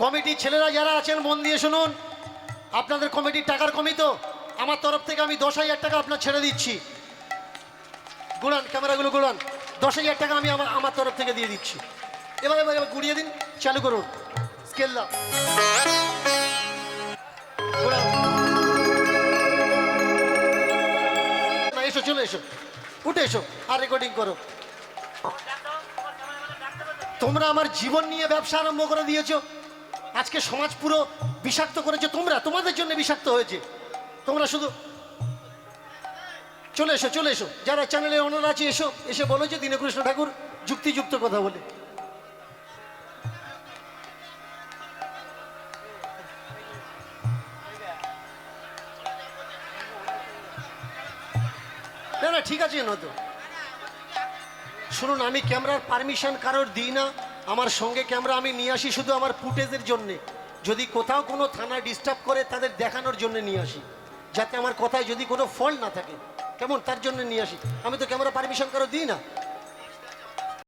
কমিটির ছেলেরা যারা আছেন, মন দিয়ে শুনুন। আপনাদের কমিটির টাকার কমি তো। আমার তরফ থেকে আমি দশ হাজার টাকা আপনার ছেড়ে দিচ্ছি। গুড়ান ক্যামেরাগুলো গুড়ান দশ হাজার টাকা আমি আমার আমার তরফ থেকে দিয়ে দিচ্ছি। এবার এবার এবার গুড়িয়ে দিন, চালু করুন। স্কেল দাও। ঘোরাও। না, এসো, চলে এসো। উঠে এসো আর রেকর্ডিং করো। তোমরা আমার জীবন নিয়ে ব্যবসা আরম্ভ করে দিয়েছ। আজকে সমাজ পুরো বিষাক্ত করেছে। তোমরা, তোমাদের জন্য বিষাক্ত হয়েছে। তোমরা শুধু চলে এসো চলে এসো। যারা চ্যানেলে অনার আছে, এসো, এসে বলো যে দীনকৃষ্ণ ঠাকুর যুক্তিযুক্ত কথা বলে। না না, ঠিক আছে, নয়তো। শুনুন, আমি ক্যামেরার পারমিশন কারোর দিই না। আমার সঙ্গে ক্যামেরা আমি নিয়ে আসি শুধু আমার ফুটেজের জন্যে। যদি কোথাও কোনো থানা ডিস্টার্ব করে, তাদের দেখানোর জন্য নিয়ে আসি। যাতে আমার কথায় যদি কোনো ফল না থাকে। কেমন? তার জন্য নিয়ে আসি। আমি তো ক্যামেরা পারমিশন কারও দিই না।